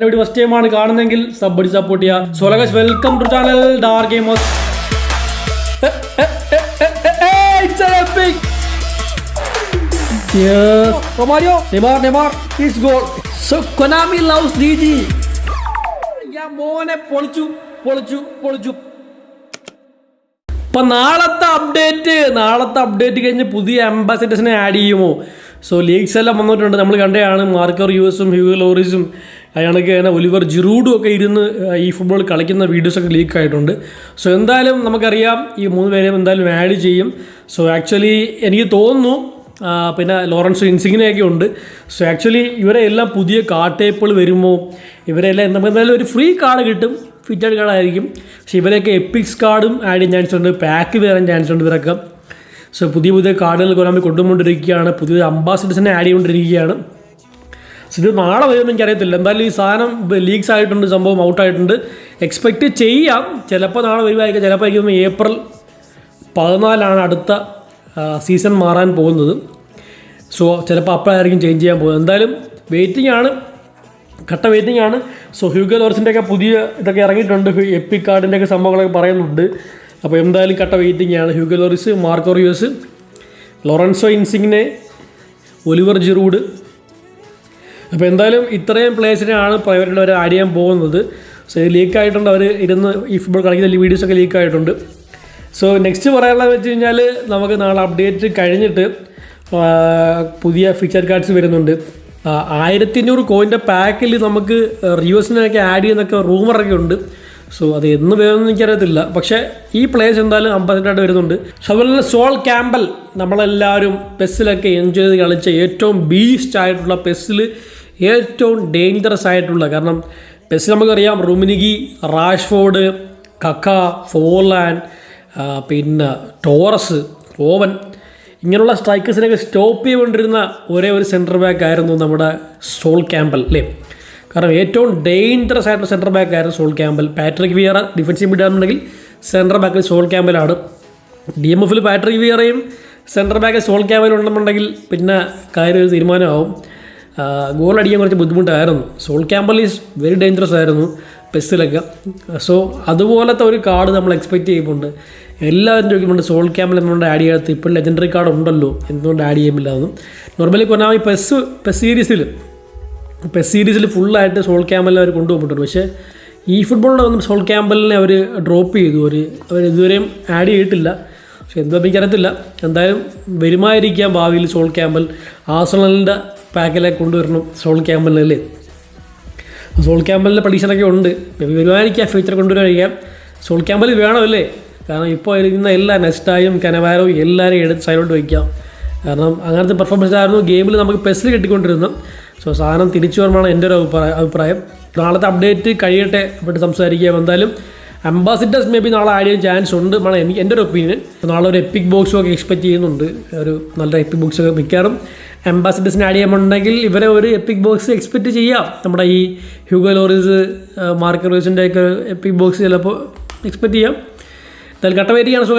എന്റെ വീട് ഫസ്റ്റ് ടൈമാണ് കാണുന്നെങ്കിൽ സബ് അടി സപ്പോർട്ട് ചെയ്യുക so welcome to channel dark gamers! Yes. Romario, Neymar, Neymar, it's goal. So Konami loves DG. ഞാൻ മോനെ പൊളിച്ചു പൊളിച്ചു പൊളിച്ചു അപ്പൊ നാളത്തെ അപ്ഡേറ്റ് നാളത്തെ അപ്ഡേറ്റ് കഴിഞ്ഞ് പുതിയ അംബാസിഡേഴ്സിനെ ആഡ് ചെയ്യുമോ സോ ലീഗ്സ് എല്ലാം വന്നിട്ടുണ്ട്. നമ്മൾ കണ്ടതാണ് മാർക്കർ യു എസും ഹ്യൂ ലോറിസും അയാൾക്ക് തന്നെ ഒലിവർ ജിറൂഡും ഒക്കെ ഇരുന്ന് ഈ ഫുട്ബോൾ കളിക്കുന്ന വീഡിയോസൊക്കെ ലീക്ക് ആയിട്ടുണ്ട്. സോ എന്തായാലും നമുക്കറിയാം ഈ മൂന്ന് പേരെയും എന്തായാലും ആഡ് ചെയ്യും. സോ ആക്ച്വലി എനിക്ക് തോന്നുന്നു പിന്നെ ലോറൻസ് ഇൻസിങ്ങിനെയൊക്കെ ഉണ്ട്. സോ ആക്ച്വലി ഇവരെ എല്ലാം പുതിയ കാട്ടേപ്പിൾ വരുമോ? ഇവരെല്ലാം നമുക്ക് എന്തായാലും ഒരു ഫ്രീ കാർഡ് കിട്ടും. ഫിറ്റഡ് കാർഡായിരിക്കും പക്ഷേ ഇവരെയൊക്കെ എപ്പിക്സ് കാർഡും ആഡ് ചെയ്യാൻ ചാൻസ് ഉണ്ട്. പാക്ക് വരാൻ ചാൻസ് ഉണ്ട് ഇവരൊക്കെ. സോ പുതിയ പുതിയ കാർഡുകൾ കൊല്ലാമ്പി കൊണ്ടുകൊണ്ടിരിക്കുകയാണ് പുതിയ അംബാസിഡേഴ്സിനെ ആഡ് ചെയ്തുകൊണ്ടിരിക്കുകയാണ്. സോ ഇത് നാളെ വരുമെന്ന് എനിക്കറിയത്തില്ല. എന്തായാലും ഈ സാധനം ലീക്സ് ആയിട്ടുണ്ട് സംഭവം ഔട്ടായിട്ടുണ്ട് എക്സ്പെക്റ്റ് ചെയ്യാം. ചിലപ്പോൾ നാളെ വരുമായിരിക്കും ചിലപ്പോൾ തോന്നുന്നു ഏപ്രിൽ പതിനാലാണ് അടുത്ത സീസൺ മാറാൻ പോകുന്നത്. സോ ചിലപ്പോൾ അപ്പോഴായിരിക്കും ചേഞ്ച് ചെയ്യാൻ പോകുന്നത്. എന്തായാലും വെയിറ്റിംഗ് ആണ്. കട്ട വെയിറ്റിംഗ് ആണ്. സോ ഹ്യൂഗോ ലോറൻസിന്റെ ഒക്കെ പുതിയ ഇതൊക്കെ ഇറങ്ങിയിട്ടുണ്ട്. എപ്പിക് കാർഡിന്റെ സംഭവങ്ങളൊക്കെ പറയുന്നുണ്ട്. അപ്പോൾ എന്തായാലും കട്ട വെയിറ്റിംഗ് ആണ്. Hugo Lloris Marco Reus Lorenzo ഇൻസിങ്ങിനെ Olivier Giroud അപ്പോൾ എന്തായാലും ഇത്രയും പ്ലേസിനെയാണ് പ്രൈവറ്റിൽ അവർ ആഡ് ചെയ്യാൻ പോകുന്നത്. സോ ഇത് ലീക്ക് ആയിട്ടുണ്ട്. അവർ ഇരുന്ന് ഈ ഫുട്ബോൾ കളിക്കുന്ന വീഡിയോസൊക്കെ ലീക്ക് ആയിട്ടുണ്ട്. സോ നെക്സ്റ്റ് പറയാനുള്ളത് വെച്ച് കഴിഞ്ഞാൽ നമുക്ക് നാളെ അപ്ഡേറ്റ് കഴിഞ്ഞിട്ട് പുതിയ ഫിക്ചർ കാർഡ്സ് വരുന്നുണ്ട്. ആയിരത്തി അഞ്ഞൂറ് കോയിന്റെ പാക്കിൽ നമുക്ക് റിവേഴ്സിനൊക്കെ ആഡ് ചെയ്യുന്നൊക്കെ റൂമറൊക്കെ ഉണ്ട്. സോ അത് എന്ന് വേണമെന്ന് എനിക്കറിയത്തില്ല. പക്ഷേ ഈ പ്ലേസ് എന്തായാലും അമ്പതിനായിട്ട് വരുന്നുണ്ട്. സോ അതുപോലെ സോൾ ക്യാമ്പൽ നമ്മളെല്ലാവരും പെസ്സിലൊക്കെ എൻജോയ് ചെയ്ത് കളിച്ച ഏറ്റവും ബീസ്റ്റ് ആയിട്ടുള്ള പെസ്സിൽ ഏറ്റവും ഡേഞ്ചറസ് ആയിട്ടുള്ള കാരണം പെസ്സിൽ നമുക്കറിയാം റുമിനിഗി റാഷ്ഫോർഡ് കക്ക ഫോർലാൻ പിന്നെ ടോറസ് ഓവൻ ഇങ്ങനെയുള്ള സ്ട്രൈക്കേഴ്സിനൊക്കെ സ്റ്റോപ്പ് ചെയ്തുകൊണ്ടിരുന്ന ഒരേ ഒരു സെന്റർ ബാക്ക് ആയിരുന്നു നമ്മുടെ സോൾ ക്യാമ്പൽ അല്ലേ? കാരണം ഏറ്റവും ഡേഞ്ചറസ് ആയിട്ടുള്ള സെന്റർ ബാക്ക് ആയിരുന്നു Sol Campbell Patrick Vieira defensive മിഡാണെന്നുണ്ടെങ്കിൽ centre ബാക്കിൽ സോൾ ക്യാമ്പലാണ് ഡി എം എഫിൽ പാട്രിക് വിയറയും സെന്റർ ബാക്ക് സോൾ ക്യാമ്പൽ ഉണ്ടെന്നുണ്ടെങ്കിൽ പിന്നെ കാര്യം ഒരു തീരുമാനമാവും. ഗോൾ അടിക്കാൻ കുറച്ച് ബുദ്ധിമുട്ടായിരുന്നു. Sol Campbell is very dangerous ആയിരുന്നു പെസ്സിലൊക്കെ. സോ അതുപോലത്തെ ഒരു കാർഡ് നമ്മൾ എക്സ്പെക്റ്റ് ചെയ്യുന്നുണ്ട്. എല്ലാവരും ചോദിക്കുന്നുണ്ട് സോൾ ക്യാമ്പിൽ എന്തുകൊണ്ട് ആഡ് ചെയ്യാത്ത ഇപ്പോൾ ലെജൻഡറി കാർഡ് ഉണ്ടല്ലോ. എന്തുകൊണ്ട് ആഡ് ചെയ്യുന്നില്ല എന്നും. നോർമലി കൊനാമി പെസ് പെസ് സീരീസിൽ പെസ് സീരീസിൽ ഫുള്ളായിട്ട് സോൾ ക്യാമ്പലിനെ അവർ കൊണ്ടുപോകുന്നുണ്ട്. പക്ഷേ ഈ ഫുട്ബോളിൽ വന്ന് സോൾ ക്യാമ്പലിനെ അവർ ഡ്രോപ്പ് ചെയ്തു. ഒരു അവർ ഇതുവരെയും ആഡ് ചെയ്തിട്ടില്ല. പക്ഷെ എന്തോ എനിക്കറിയത്തില്ല എന്തായാലും വരുമായിരിക്കാം ഭാവിയിൽ സോൾ ക്യാമ്പൽ. ആസണലിന്റെ പാക്കിലെ കൊണ്ടുവരണം സോൾ ക്യാമ്പലിനല്ലേ? സോൾ ക്യാമ്പലിന്റെ പ്രഡീഷനൊക്കെ ഉണ്ട്. വരുമായിരിക്കാം ഫ്യൂച്ചർ കൊണ്ടുവരായിരിക്കാം സോൾ ക്യാമ്പൽ വേണമല്ലേ? കാരണം ഇപ്പോൾ ഇരിക്കുന്ന എല്ലാ നെസ്റ്റായും കനവാരവും എല്ലാവരെയും എടുത്ത് സൈഡിലോട്ട് വയ്ക്കാം കാരണം അങ്ങനത്തെ പെർഫോമൻസ് ആയിരുന്നു. ഗെയിമിൽ നമുക്ക് പെസ്സിൽ കിട്ടിക്കൊണ്ടിരുന്നു. സോ സാധനം തിരിച്ചു വരുമ്പോഴാണ് എന്റെ ഒരു അഭിപ്രായം അഭിപ്രായം. നാളത്തെ അപ്ഡേറ്റ് കഴിയട്ടെ പറ്റി സംസാരിക്കാം. എന്തായാലും അംബാസിഡേഴ്സ് മേ ബി നാളെ ആഡ് ചെയ്യാൻ ചാൻസ് ഉണ്ട് എന്നാണ് എനിക്ക് എന്റെ ഒരു ഒപ്പീനിയൻ നാളെ ഒരു എപ്പിക് ബോക്സും ഒക്കെ എക്സ്പെക്ട് ചെയ്യുന്നുണ്ട്. ഒരു നല്ല എപ്പിക് ബോക്സ് ഒക്കെ മിക്കാറും അംബാസിഡേഴ്സിന് ആഡ് ചെയ്യുമ്പോണ്ടെങ്കിൽ ഇവരെ ഒരു എപ്പിക് ബോക്സ് എക്സ്പെക്ട് ചെയ്യാം. നമ്മുടെ ഈ ഹ്യൂഗോ ലോറിസ് മാർക്കർ റോസിന്റെ ഒക്കെ എപ്പിക് ബോക്സ് ചിലപ്പോൾ എക്സ്പെക്ട് ചെയ്യാം. എന്തായാലും കട്ട വെയിറ്റിംഗ് ആണ്. സോ